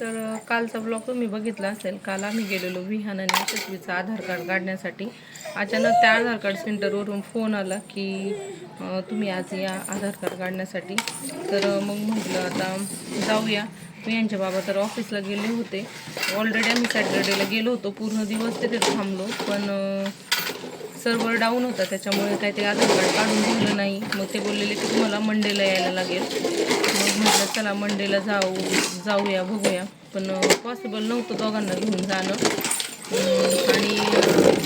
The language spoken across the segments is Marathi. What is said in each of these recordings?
तर कालचा ब्लॉग तुम्ही बघितला असेल. काल आम्ही गेलेलो विहान आणि यशस्वीचं आधार कार्ड काढण्यासाठी. अचानक त्या आधार कार्ड सेंटरवरून फोन आला की तुम्ही आज या आधार कार्ड काढण्यासाठी. तर मग म्हटलं आता जाऊया. मी यांच्या बाबा तर ऑफिसला गेले होते. ऑलरेडी आम्ही सॅटर्डेला गेलो होतो. पूर्ण दिवस तिथे थांबलो. पण सर्वर सर्व्हर डाऊन होता. त्याच्यामुळे काय ते आधार कार्ड काढून दिलं नाही. मग ते बोललेले की तुम्हाला मंडेला यायला लागेल. मग म्हटलं चला मंडेला जाऊ जाऊया बघूया. पण पॉसिबल नव्हतं दोघांना घेऊन जाणं. आणि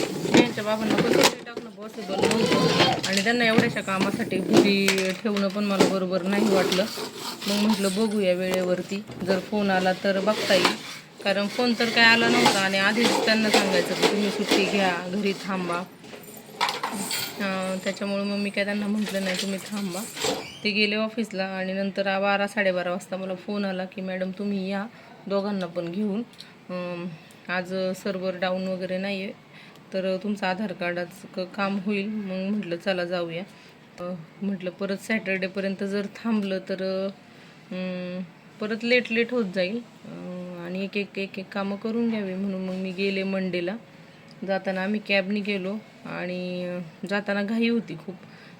त्यांच्या बाबांना कसं टाकणं पॉसिबल नव्हतं. आणि त्यांना एवढ्याशा कामासाठी घरी ठेवणं पण मला बरोबर नाही वाटलं. मग म्हटलं बघूया वेळेवरती. जर फोन आला तर बघता येईल. कारण फोन तर काय आला नव्हता आणि आधीच त्यांना सांगायचं की तुम्ही सुट्टी घ्या घरी थांबा. त्याच्यामुळे मग मी काय त्यांना म्हटलं नाही तुम्ही थांबा. ते गेले ऑफिसला आणि नंतर बारा साडेबारा वाजता मला फोन आला की मॅडम तुम्ही या. दोघांना पण घेऊन. आज सर्व्हर डाऊन वगैरे नाही आहे तर तुमचं आधार कार्डाचं क- काम होईल. मग म्हटलं चला जाऊया. म्हटलं परत सॅटर्डेपर्यंत जर थांबलं तर परत लेट लेट होत जाईल. आणि एक एक एक एक कामं करून घ्यावी म्हणून मग मी गेले मंडेला. जाताना आम्ही कॅबने गेलो आणि जाताना घाई होती खूप.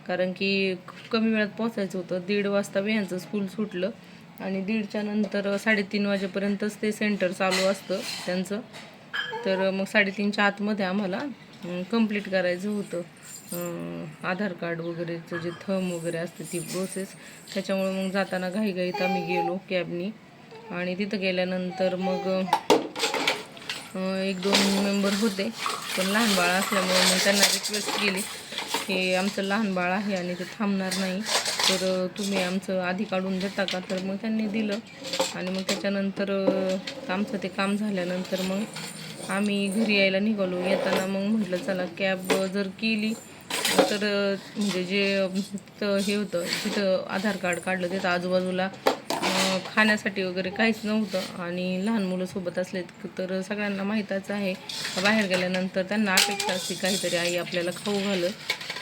कारण की खूप कमी वेळात पोचायचं होतं. दीड वाजता यांचं स्कूल सुटलं. आणि दीडच्या नंतर साडेतीन वाजेपर्यंतच ते सेंटर चालू असतं त्यांचं. तर मग साडेतीनच्या आतमध्ये आम्हाला कंप्लीट करायचं होतं. आधार कार्ड वगैरेचं जे थम वगैरे असते ती प्रोसेस त्याच्यामुळे मग जाताना घाईघाईत आम्ही गेलो कॅबनी. आणि तिथं गेल्यानंतर मग एक दोन मेंबर होते. पण लहान बाळ असल्यामुळे मग त्यांना रिक्वेस्ट केली की आमचं लहान बाळ आहे आणि ते थांबणार नाही. तर तुम्ही आमचं आधी काढून देता का? तर मग त्यांनी दिलं. आणि मग त्याच्यानंतर आमचं ते काम झाल्यानंतर मग आम्ही घरी यायला निघालो. येताना मग म्हटलं चला कॅब जर केली तर म्हणजे जे तिथं हे होतं तिथं आधार कार्ड काढलं तिथं आजूबाजूला खाण्यासाठी वगैरे काहीच नव्हतं आणि लहान मुलं सोबत असलेत. तर सगळ्यांना माहीतच आहे बाहेर गेल्यानंतर त्यांना अपेक्षा असते काहीतरी आई आपल्याला खाऊ घालत.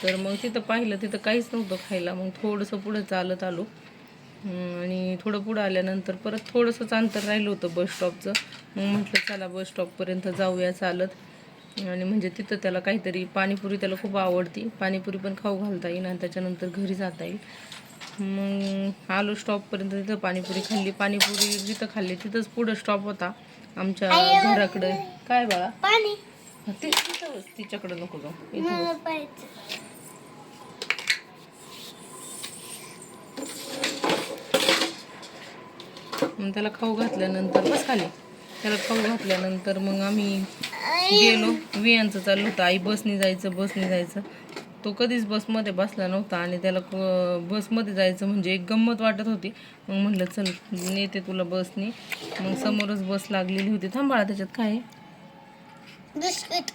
तर मग तिथं पाहिलं तिथं काहीच नव्हतं खायला. मग थोडंसं पुढं चालत आलो. आणि थोडं पुढं आल्यानंतर परत थोडंसंच अंतर राहिलं होतं बस स्टॉपचं मग म्हटलं चला बस स्टॉपपर्यंत जाऊया चालत. आणि म्हणजे तिथं त्याला काहीतरी पाणीपुरी त्याला खूप आवडती. पाणीपुरी पण खाऊ घालता येईल आणि त्याच्यानंतर घरी जाता येईल. मग आलो स्टॉपपर्यंत तिथं पाणीपुरी खाल्ली. पाणीपुरी जिथं खाल्ली तिथंच पुढं स्टॉप होता आमच्या घराकडे. काय बाळा? पाणी. ते तिथं बस, तिच्याकडे नको जाऊ. इथं मग त्याला खाऊ घातल्यानंतर बस खाली. त्याला खाऊ घातल्यानंतर मग आम्ही गेलो. वियांचं चाललं होतं. आई बसनी जायचं बसनी जायचं. तो कधीच बसमध्ये बसला नव्हता आणि त्याला बसमध्ये जायचं म्हणजे एक गंमत वाटत होती. मग म्हटलं चल नेते तुला बसनी. मग समोरच बस लागलेली होती. थांबाळा त्याच्यात काय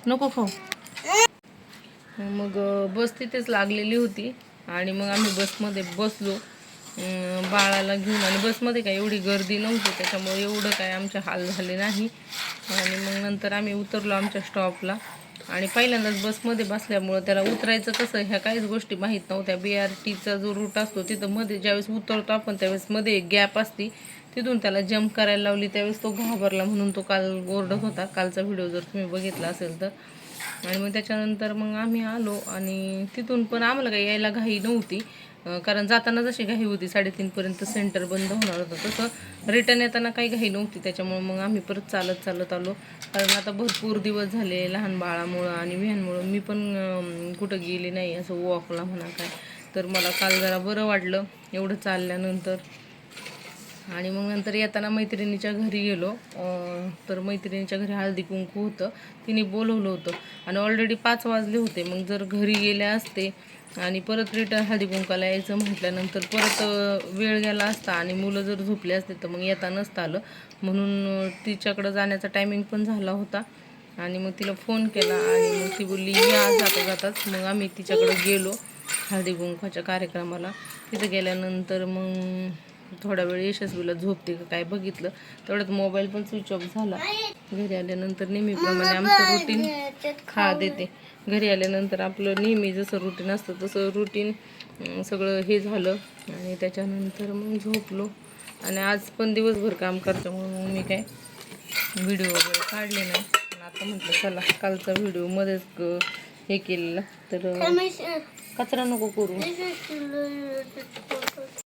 नको खाऊ. मग बस तिथेच लागलेली होती. आणि मग आम्ही बसमध्ये बसलो. बाळाला घेऊन आणि बसमध्ये काय एवढी गर्दी नव्हती त्याच्यामुळे एवढं काय आमचे हाल झाले नाही. आणि मग नंतर आम्ही उतरलो आमच्या स्टॉपला आणि पहिल्यांदाच बसमध्ये बसल्यामुळं त्याला उतरायचं कसं ह्या काहीच गोष्टी माहीत नव्हत्या. बी आर टीचा जो रूट असतो तिथं मध्ये ज्यावेळेस उतरतो आपण त्यावेळेस मध्ये एक गॅप असती. तिथून त्याला जम्प करायला लावली त्यावेळेस तो घाबरला म्हणून तो काल ओरडत होता. कालचा व्हिडिओ जर तुम्ही बघितला असेल तर. आणि मग त्याच्यानंतर मग आम्ही आलो आणि तिथून पण आम्हाला काही यायला घाई नव्हती. कारण जाताना जशी घाई होती साडेतीनपर्यंत सेंटर बंद होणार होतं. तसं रिटर्न येताना काही घाई नव्हती. त्याच्यामुळं मग आम्ही परत चालत चालत आलो. कारण आता भरपूर दिवस झाले लहान बाळामुळं आणि विहांमुळं मी पण कुठं गेली नाही असं वॉकला म्हणा काय. तर मला काल जरा बरं वाटलं एवढं चालल्यानंतर. आणि मग नंतर येताना मैत्रिणीच्या घरी गेलो. तर मैत्रिणीच्या घरी हळदी कुंकू होतं. तिने बोलवलं होतं. आणि ऑलरेडी पाच वाजले होते. मग जर घरी गेले असते आणि परत रिटर्न हळदी कुंकाला यायचं म्हटल्यानंतर परत वेळ गेला असता आणि मुलं जर झोपले असते तर मग येता नसतं आलं म्हणून तिच्याकडं जाण्याचा टायमिंग पण झाला होता. आणि मग तिला फोन केला आणि मग ती बोलली या जाता जाताच. मग आम्ही तिच्याकडे गेलो हळदी कुंकाच्या कार्यक्रमाला. तिथं गेल्यानंतर मग थोडा वेळ यशस्वीला झोपते का काय बघितलं तेवढ्यात मोबाईल पण स्विच ऑफ झाला. घरी आल्यानंतर नेहमीप्रमाणे आमचं रुटीन खा देते. घरी आल्यानंतर आपलं नेहमी जसं रुटीन असतं तसं रुटीन सगळं हे झालं. आणि त्याच्यानंतर मग झोपलो. आणि आज पण दिवसभर काम करतो म्हणून मी काय व्हिडिओ वगैरे काढले नाही. आता म्हटलं चला कालचा व्हिडिओ मध्येच हे केलेला. तर कचरा नको करू.